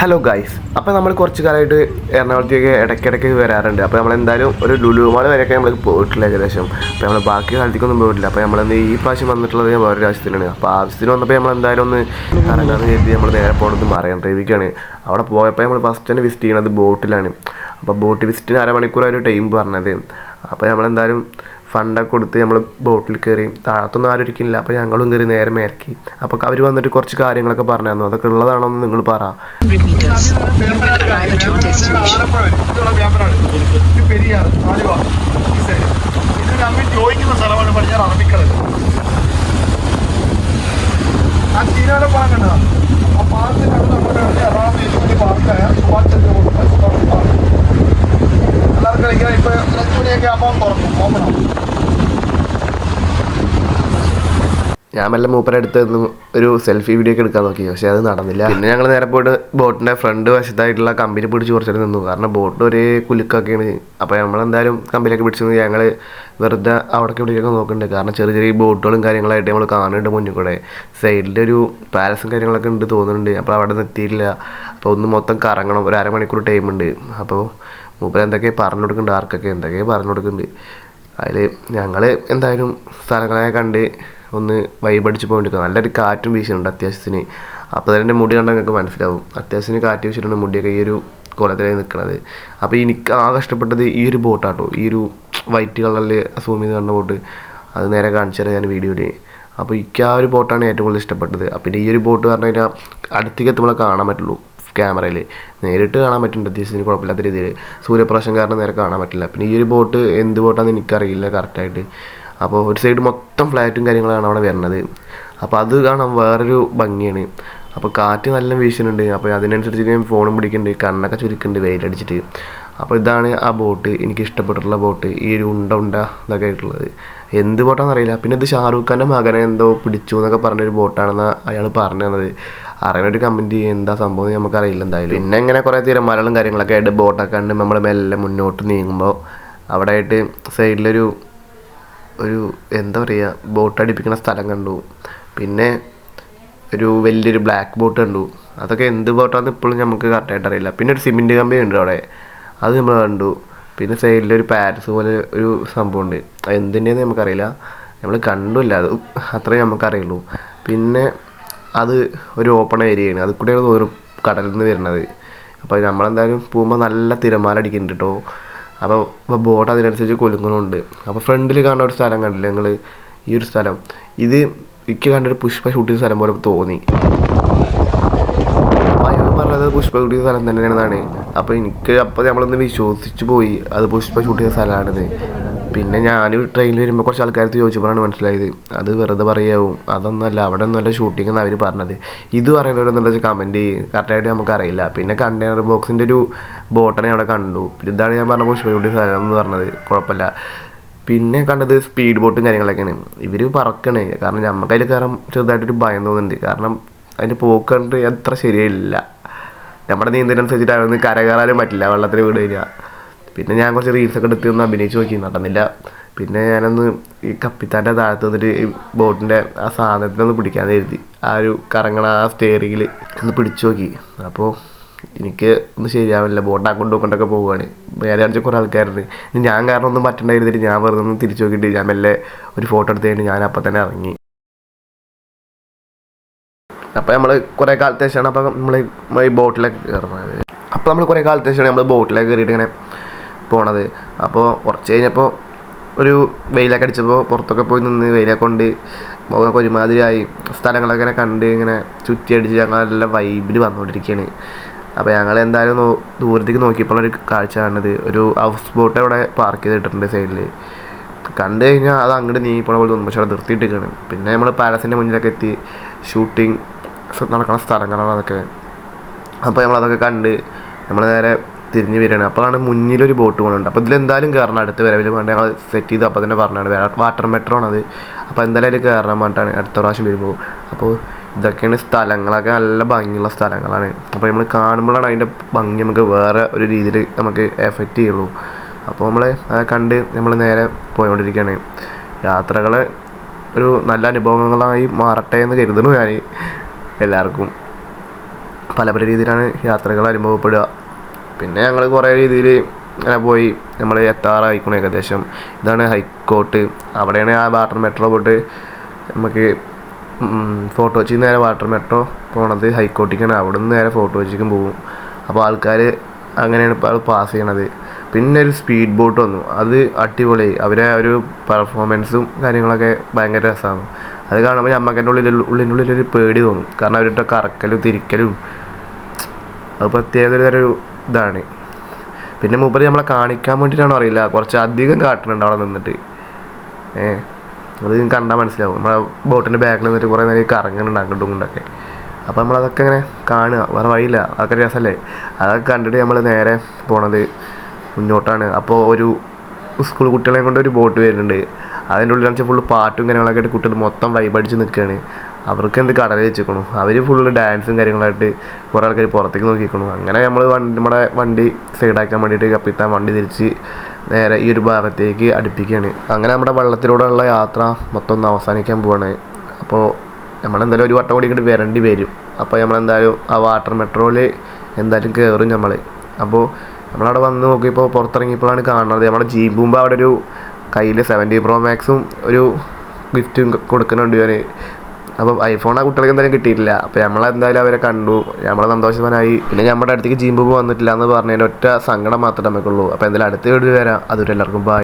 Hello guys അപ്പോൾ നമ്മൾ കുറച്ച് കാലമായിട്ട് എറണാകുളത്തേക്ക് ഇടയ്ക്കിടയ്ക്ക് വരാറുണ്ട്. അപ്പോൾ നമ്മൾ എന്തായാലും ഒരു ലുലുമാൾ വരെയൊക്കെ നമ്മൾ പോയിട്ടില്ല ഏകദേശം. അപ്പോൾ നമ്മൾ ബാക്കി കാലത്തേക്കൊന്നും പോയിട്ടില്ല. അപ്പോൾ നമ്മൾ ഈ പ്രാവശ്യം വന്നിട്ടുള്ളത് ഞാൻ വേറൊരു ആവശ്യത്തിനാണ്. അപ്പോൾ ആവശ്യത്തിന് വന്നപ്പോൾ നമ്മൾ എന്തായാലും ഒന്ന് കറങ്ങാന്ന് കരുതി നമ്മൾ നേരെ പോകുന്നത് മറിയാൻ ഡ്രൈവിക്കാണ്. അവിടെ പോയപ്പോൾ നമ്മൾ ഫസ്റ്റ് തന്നെ വിസിറ്റ് ചെയ്യണത് ബോട്ടിലാണ്. അപ്പോൾ ബോട്ട് വിസിറ്റിന് അരമണിക്കൂർ ഒരു ടൈം പറഞ്ഞത്. അപ്പോൾ നമ്മളെന്തായാലും ഫണ്ടൊക്കെ കൊടുത്ത് നമ്മൾ ബോട്ടിൽ കയറി താഴത്തൊന്നും ആരും അപ്പോൾ ഞങ്ങളും കയറി നേരെ മേലക്കി അപ്പോൾ അവർ വന്നിട്ട് കുറച്ച് കാര്യങ്ങളൊക്കെ പറഞ്ഞു തന്നു അതൊക്കെ ഉള്ളതാണോ എന്ന് നിങ്ങൾ പറ 100 meters. Arrive at your destination. Periyar Aluva ഈ സൈഡ് ഇതിന് അമ്മ ചോദിക്കുന്ന സ്ഥലമാണ് പടിഞ്ഞാറ് അറബിക്കടൽ ആ ഇപ്പൊ മണിയൊക്കെ ആകുമ്പോൾ തുറക്കും ഓപ്പണാവും ഞാൻ മെല്ലെ മൂപ്പരെ അടുത്ത് ഒരു സെൽഫി വീഡിയോ ഒക്കെ എടുക്കാൻ നോക്കി. പക്ഷെ അത് നടന്നില്ല. പിന്നെ ഞങ്ങൾ നേരെ പോയിട്ട് ബോട്ടിന്റെ ഫ്രണ്ട് വശത്തായിട്ടുള്ള കമ്പനി പിടിച്ച് കുറച്ചേരം നിന്നു. കാരണം ബോട്ട് ഒരേ കുലുക്കൊക്കെയാണ്. അപ്പോൾ നമ്മളെന്തായാലും കമ്പനിയൊക്കെ പിടിച്ച് ഞങ്ങൾ വെറുതെ അവിടേക്ക് ഇവിടേക്കൊക്കെ നോക്കുന്നുണ്ട് കാരണം ചെറിയ ചെറിയ ബോട്ടുകളും കാര്യങ്ങളായിട്ട് നമ്മൾ കാണുന്നുണ്ട് മുന്നിൽ കൂടെ. ഒരു പാലസും കാര്യങ്ങളൊക്കെ ഉണ്ട് തോന്നുന്നുണ്ട്. അപ്പോൾ അവിടെ നിന്ന് എത്തിയില്ല അപ്പോൾ ഒന്ന് മൊത്തം കറങ്ങണം. ഒരു അരമണിക്കൂർ ടൈമുണ്ട് ഉണ്ട്. അപ്പോൾ മൂപ്പര് എന്തൊക്കെ പറഞ്ഞു കൊടുക്കുന്നുണ്ട് ആർക്കൊക്കെ എന്തൊക്കെ പറഞ്ഞു കൊടുക്കുന്നുണ്ട്. അതിൽ ഞങ്ങൾ എന്തായാലും സ്ഥലങ്ങളെ കണ്ട് ഒന്ന് വൈബടിച്ച് പോയിട്ട് നല്ലൊരു കാറ്റും വീശുന്നുണ്ട് അത്യാവശ്യത്തിന്. അപ്പോൾ തന്നെ എന്റെ മുടി കണ്ടാൽ നിങ്ങൾക്ക് മനസ്സിലാവും. അത്യാവശ്യത്തിന് കാറ്റ് വീശിട്ടുണ്ട് മുടിയൊക്കെ ഈ ഒരു കുളത്തിലേക്ക് നിൽക്കുന്നത് അപ്പോൾ എനിക്ക് ആകെ ഇഷ്ടപ്പെട്ടത് ഈ ഒരു ബോട്ടാട്ടോ ഈ ഒരു വൈറ്റ് കളറിൽ സൂം ചെയ്ത് കണ്ട ബോട്ട് അത് നേരെ കാണിച്ചു തരാം ഞാൻ വീഡിയോയിൽ അപ്പോൾ എനിക്ക് ആ ഒരു ബോട്ടാണ് ഏറ്റവും കൂടുതൽ ഇഷ്ടപ്പെട്ടത്. പിന്നെ ഈ ഒരു ബോട്ട് പറഞ്ഞു കഴിഞ്ഞാൽ അടുത്തേക്ക് എത്തുമ്പോൾ കാണാൻ പറ്റുള്ളൂ. ക്യാമറയിൽ നേരിട്ട് കാണാൻ പറ്റുന്നുണ്ട് അത്യാവശ്യത്തിന് കുഴപ്പമില്ലാത്ത രീതിയിൽ സൂര്യപ്രകാശം കാരണം നേരെ കാണാൻ പറ്റില്ല. പിന്നെ ഈ ഒരു ബോട്ട് എന്ത് ബോട്ടാണെന്ന് എനിക്കറിയില്ല കറക്റ്റായിട്ട് അപ്പോൾ ഒരു സൈഡ് മൊത്തം ഫ്ലാറ്റും കാര്യങ്ങളാണ് അവിടെ വരുന്നത്. അപ്പോൾ അത് കാണാൻ വേറൊരു ഭംഗിയാണ്. അപ്പോൾ കാറ്റ് നല്ല വീശുന്നുണ്ട്. അപ്പോൾ അതിനനുസരിച്ച് ഞാൻ ഫോണും പിടിക്കുന്നുണ്ട് കണ്ണൊക്കെ ചുരുക്കുന്നുണ്ട് വെയിലടിച്ചിട്ട്. അപ്പോൾ ഇതാണ് ആ ബോട്ട്. എനിക്ക് ഇഷ്ടപ്പെട്ടിട്ടുള്ള ബോട്ട്. ഈ ഒരു ഉണ്ട ഉണ്ട ഇതൊക്കെ ആയിട്ടുള്ളത്. എന്ത് ബോട്ടാണെന്ന് അറിയില്ല. പിന്നെ ഇത് ഷാറൂഖ് ഖാന്റെ മകനെ എന്തോ പിടിച്ചു എന്നൊക്കെ പറഞ്ഞൊരു ബോട്ടാണെന്ന് അയാൾ പറഞ്ഞു തന്നത്. അറിയാനൊരു കമന്റ് എന്താ സംഭവം എന്ന് നമുക്കറിയില്ല എന്തായാലും. പിന്നെ ഇങ്ങനെ കുറേ തിരമാലകളും കാര്യങ്ങളൊക്കെ ആയിട്ട് ബോട്ടൊക്കെ കണ്ട് നമ്മൾ മെല്ലെ മുന്നോട്ട് നീങ്ങുമ്പോൾ അവിടെ ആയിട്ട് സൈഡിലൊരു ഒരു എന്താ പറയുക ബോട്ട് അടിപ്പിക്കുന്ന സ്ഥലം കണ്ടു. പിന്നെ ഒരു വലിയൊരു ബ്ലാക്ക് ബോട്ട് കണ്ടു. അതൊക്കെ എന്ത് ബോട്ടാണെന്ന് ഇപ്പോഴും നമുക്ക് കറക്റ്റായിട്ട് അറിയില്ല. പിന്നെ ഒരു സിമെന്റ് കമ്പനി ഉണ്ട് അവിടെ. അത് നമ്മൾ കണ്ടു. പിന്നെ സൈഡിൽ ഒരു പാരസ് പോലെ ഒരു സംഭവമുണ്ട്. അത് എന്തിന്റെയെന്ന് നമുക്കറിയില്ല. നമ്മൾ കണ്ടില്ല. അത് അത്രയും നമുക്കറിയുള്ളൂ. പിന്നെ അത് ഒരു ഓപ്പൺ ഏരിയയാണ് അത് കൂടെയാണ് തോന്നും കടലിൽ നിന്ന് വരുന്നത്. അപ്പോൾ നമ്മളെന്തായാലും പോകുമ്പോൾ നല്ല തിരമാല അടിക്കുന്നുണ്ട് കേട്ടോ അപ്പോൾ ബോട്ട് അതിനനുസരിച്ച് കൊലുങ്ങുന്നുണ്ട്. അപ്പോൾ ഫ്രണ്ടിൽ കാണുന്ന ഒരു സ്ഥലം കണ്ടില്ലേ നിങ്ങൾ ഈ ഒരു സ്ഥലം. ഇത് എനിക്ക് കണ്ടൊരു പുഷ്പ ഷൂട്ട് ചെയ്ത സ്ഥലം പോലെ തോന്നി. അപ്പോൾ അയാൾ പറഞ്ഞത് പുഷ്പ ഷൂട്ട് ചെയ്ത സ്ഥലം തന്നെയാണെന്നാണ്. അപ്പോൾ എനിക്ക് അപ്പോൾ നമ്മളൊന്ന് വിശ്വസിച്ച് പോയി. അത് പുഷ്പ ഷൂട്ട് ചെയ്ത സ്ഥലമാണിത്. പിന്നെ ഞാൻ ട്രെയിനിൽ വരുമ്പോൾ കുറച്ച് ആൾക്കാർക്ക് ചോദിച്ചപ്പോഴാണ് മനസ്സിലായത്. അത് വെറുതെ പറയാവും. അതൊന്നുമല്ല അവിടെ ഒന്നുമല്ല ഷൂട്ടിംഗ് എന്ന് അവർ പറഞ്ഞത്. ഇത് പറയുന്നവരെന്നുള്ള കമന്റ് കറക്റ്റായിട്ട് നമുക്കറിയില്ല പിന്നെ കണ്ടെയ്നർ ബോക്സിന്റെ ഒരു ബോട്ടനെ അവിടെ കണ്ടു. ഇതാണ് ഞാൻ പറഞ്ഞ പുഷ്പ പുഷ്പകുട്ടി സ്ഥലം എന്ന് പറഞ്ഞത്. കുഴപ്പമില്ല. പിന്നെ കണ്ടത് സ്പീഡ് ബോട്ടും കാര്യങ്ങളൊക്കെയാണ്. ഇവർ പറക്കണേ. കാരണം നമുക്ക് അതിൽ കയറാൻ ചെറുതായിട്ടൊരു ഭയം തോന്നുന്നുണ്ട്. കാരണം അതിന്റെ പോക്ക് കണ്ടിട്ട് അത്ര ശരിയായില്ല. നമ്മുടെ നീന്തലനുസരിച്ചിട്ട് അവിടെ നിന്ന് കര കയറാനും പറ്റില്ല വെള്ളത്തിൽ വീട് കഴിഞ്ഞാൽ പിന്നെ ഞാൻ കുറച്ച് റീൽസൊക്കെ എടുത്ത് ഒന്ന് അഭിനയിച്ച് നോക്കി നടന്നില്ല. പിന്നെ ഞാനൊന്ന് ഈ കപ്പിത്താന്റെ താഴത്ത് വന്നിട്ട് ഈ ബോട്ടിന്റെ ആ സാധനത്തിനൊന്ന് പിടിക്കാൻ കരുതി. ആ ഒരു കറങ്ങണ ആ സ്റ്റേറിങ്ങിൽ ഒന്ന് പിടിച്ചു നോക്കി. അപ്പോൾ എനിക്ക് ഒന്ന് ശരിയാവില്ല. ബോട്ടാ അങ്ങോട്ട് കൊണ്ടൊക്കെ പോവുകയാണ് വേറെ അടിച്ച കുറേ ആൾക്കാരുണ്ട്. ഞാൻ കാരണം ഒന്നും പറ്റണ്ടായിരുന്നിട്ട് ഞാൻ വെറുതെ ഒന്ന് തിരിച്ചു നോക്കിയിട്ട് ഞാൻ മെല്ലെ ഒരു ഫോട്ടോ എടുത്ത് കഴിഞ്ഞിട്ട് ഞാൻ അപ്പം തന്നെ ഇറങ്ങി. അപ്പോൾ നമ്മൾ കുറേ കാലത്തെ ശേഷമാണ് അപ്പോൾ നമ്മൾ ഈ ബോട്ടിലൊക്കെ കയറുന്നത് അപ്പോൾ നമ്മൾ കുറേ കാലത്തെ ശേഷമാണ് നമ്മൾ ബോട്ടിലൊക്കെ കയറിയിട്ട് ഇങ്ങനെ പോണത്. അപ്പോൾ കുറച്ച് കഴിഞ്ഞപ്പോൾ ഒരു വെയിലൊക്കെ അടിച്ചപ്പോൾ പുറത്തൊക്കെ പോയി നിന്ന് വെയിലൊക്കെ കൊണ്ട് മുഖമൊക്കെ ഒരുമാതിരിയായി. സ്ഥലങ്ങളൊക്കെ ഇങ്ങനെ കണ്ട് ഇങ്ങനെ ചുറ്റിയടിച്ച് നല്ല വൈബിൽ വന്നുകൊണ്ടിരിക്കുകയാണ് അപ്പോൾ ഞങ്ങൾ എന്തായാലും നോ ദൂരത്തേക്ക് നോക്കിയപ്പോഴൊരു കാഴ്ച കാണുന്നത്. ഒരു ഹൗസ് ബോട്ട് അവിടെ പാർക്ക് ചെയ്തിട്ടുണ്ട് സൈഡിൽ കണ്ടു കഴിഞ്ഞാൽ അത് അങ്ങോട്ട് നീങ്ങി പോണ പോലെ തോന്നും. പക്ഷേ അവിടെ നിർത്തിയിട്ടിരിക്കുകയാണ്. പിന്നെ നമ്മൾ പാലസിന്റെ മുന്നിലൊക്കെ എത്തി. ഷൂട്ടിങ് നടക്കുന്ന സ്ഥലങ്ങളാണ് അതൊക്കെ. അപ്പോൾ നമ്മളതൊക്കെ കണ്ട് നമ്മൾ നേരെ തിരിഞ്ഞ് വരികയാണ്. അപ്പോഴാണ് മുന്നിലൊരു ബോട്ട് പോകുന്നുണ്ട് അപ്പോൾ ഇതിലെന്തായാലും കയറണം അടുത്ത വരവിൽ വേണ്ട ഞങ്ങൾ സെറ്റ് ചെയ്ത് അപ്പോൾ തന്നെ പറഞ്ഞാണ്. വേറെ വാട്ടർ മെട്രോ ആണത്. അപ്പോൾ എന്തായാലും അതിൽ പറഞ്ഞിട്ടാണ് അടുത്ത പ്രാവശ്യം വരുമ്പോൾ അപ്പോൾ ഇതൊക്കെയാണ് സ്ഥലങ്ങളൊക്കെ നല്ല ഭംഗിയുള്ള സ്ഥലങ്ങളാണ്. അപ്പോൾ നമ്മൾ കാണുമ്പോഴാണ് അതിന്റെ ഭംഗി നമുക്ക് വേറെ ഒരു രീതിയിൽ നമുക്ക് എഫക്റ്റ് ചെയ്യുള്ളൂ. അപ്പോൾ നമ്മൾ കണ്ട് നമ്മൾ നേരെ പോയിക്കൊണ്ടിരിക്കുകയാണ് യാത്രകൾ ഒരു നല്ല അനുഭവങ്ങളായി മാറട്ടെ എന്ന് കരുതുന്നു ഞാൻ എല്ലാവർക്കും പല പല രീതിയിലാണ് യാത്രകൾ അനുഭവപ്പെടുക. പിന്നെ ഞങ്ങൾ കുറേ രീതിയിൽ അങ്ങനെ പോയി നമ്മൾ എത്താറായിക്കണം ഏകദേശം. ഇതാണ് ഹൈക്കോട്ട്. അവിടെയാണ് ആ വാട്ടർ മെട്രോ പോയിട്ട് നമുക്ക് ഫോട്ടോ കൊച്ചി നേരെ വാട്ടർ മെട്രോ പോണത് ഹൈക്കോട്ടിക്കാണ്. അവിടെ നിന്ന് നേരെ ഫോട്ടോ കൊച്ചിക്കും പോകും അപ്പോൾ ആൾക്കാർ അങ്ങനെയാണ് ഇപ്പോൾ പാസ് ചെയ്യണത്. പിന്നെ ഒരു സ്പീഡ് ബോട്ട് വന്നു. അത് അടിപൊളി അവരെ ഒരു പെർഫോമൻസും കാര്യങ്ങളൊക്കെ ഭയങ്കര രസമാണ് അത് കാണുമ്പോൾ ഞമ്മക്കന്റെ ഉള്ളിൽ ഉള്ളിനുള്ളിൽ ഒരു പേടി തോന്നും. കാരണം അവരുടെ കറക്കലും തിരിക്കലും അത് പ്രത്യേക ഒരു ഇതാണ്. പിന്നെ മൂപ്പര് നമ്മളെ കാണിക്കാൻ വേണ്ടിയിട്ടാണോ അറിയില്ല. കുറച്ച് അധികം കാട്ടുന്നുണ്ട് അവിടെ നിന്നിട്ട്. ഏ അത് കണ്ടാൽ മനസ്സിലാവും. നമ്മളെ ബോട്ടിന്റെ ബാക്കിൽ നിന്നിട്ട് കുറേ നേരം കറങ്ങുന്നുണ്ട് അങ്ങോട്ടും ഇങ്ങോട്ടൊക്കെ. അപ്പോൾ നമ്മളതൊക്കെ ഇങ്ങനെ കാണുക. വേറെ വഴിയില്ല. അതൊക്കെ രസമല്ലേ അതൊക്കെ കണ്ടിട്ട് നമ്മൾ നേരെ പോണത് മുന്നോട്ടാണ്. അപ്പോൾ ഒരു സ്കൂൾ കുട്ടികളെ കൊണ്ട് ഒരു ബോട്ട് വരുന്നുണ്ട്. അതിന്റെ ഉള്ളിൽ വെച്ചാൽ ഫുള്ള് പാട്ടും കാര്യങ്ങളൊക്കെ ആയിട്ട് കുട്ടികൾ മൊത്തം വൈബടിച്ച് നിൽക്കുകയാണ് അവർക്ക് എന്ത് കടൽ വെച്ചിക്കണു. അവർ ഫുള്ള് ഡാൻസും കാര്യങ്ങളായിട്ട് കുറേ ആൾക്കാർ പുറത്തേക്ക് നോക്കിക്കണു അങ്ങനെ നമ്മൾ വണ്ടി നമ്മുടെ വണ്ടി സൈഡാക്കാൻ വേണ്ടിയിട്ട് കപ്പിത്താൻ വണ്ടി തിരിച്ച് നേരെ ഈ ഒരു ഭാഗത്തേക്ക് അടുപ്പിക്കുകയാണ് അങ്ങനെ നമ്മുടെ വെള്ളത്തിലൂടെയുള്ള യാത്ര മൊത്തം ഒന്ന് അവസാനിക്കാൻ പോവാണ്. അപ്പോൾ നമ്മളെന്തായാലും ഒരു വട്ടം കൂടി ഇങ്ങോട്ട് വരേണ്ടി വരും. അപ്പോൾ നമ്മളെന്തായാലും ആ വാട്ടർ മെട്രോയിൽ എന്തായാലും കയറും നമ്മൾ അപ്പോൾ നമ്മളവിടെ വന്ന് നോക്കിയപ്പോൾ പുറത്തിറങ്ങിയപ്പോഴാണ് കാണുന്നത്. നമ്മുടെ ജീപ്പ് മുമ്പ് അവിടെ ഒരു കയ്യിൽ സെവന്റി പ്രോ മാക്സും ഒരു ഗിഫ്റ്റും കൊടുക്കുന്നുണ്ട് ഞാൻ അപ്പം ഐഫോൺ ആ കുട്ടികൾക്ക് എന്തായാലും കിട്ടിയിട്ടില്ല. അപ്പോൾ നമ്മളെന്തായാലും അവരെ കണ്ടു. നമ്മൾ സന്തോഷവാനായി. പിന്നെ നമ്മുടെ അടുത്തേക്ക് ജീമ്പ് വന്നിട്ടില്ല എന്ന് പറഞ്ഞതിന്റെ ഒറ്റ സങ്കടം മാത്രമേ നമുക്കുള്ളൂ അപ്പോൾ എന്തായാലും അടുത്ത വീട് വരാം. അതുവരെ എല്ലാവർക്കും ബൈ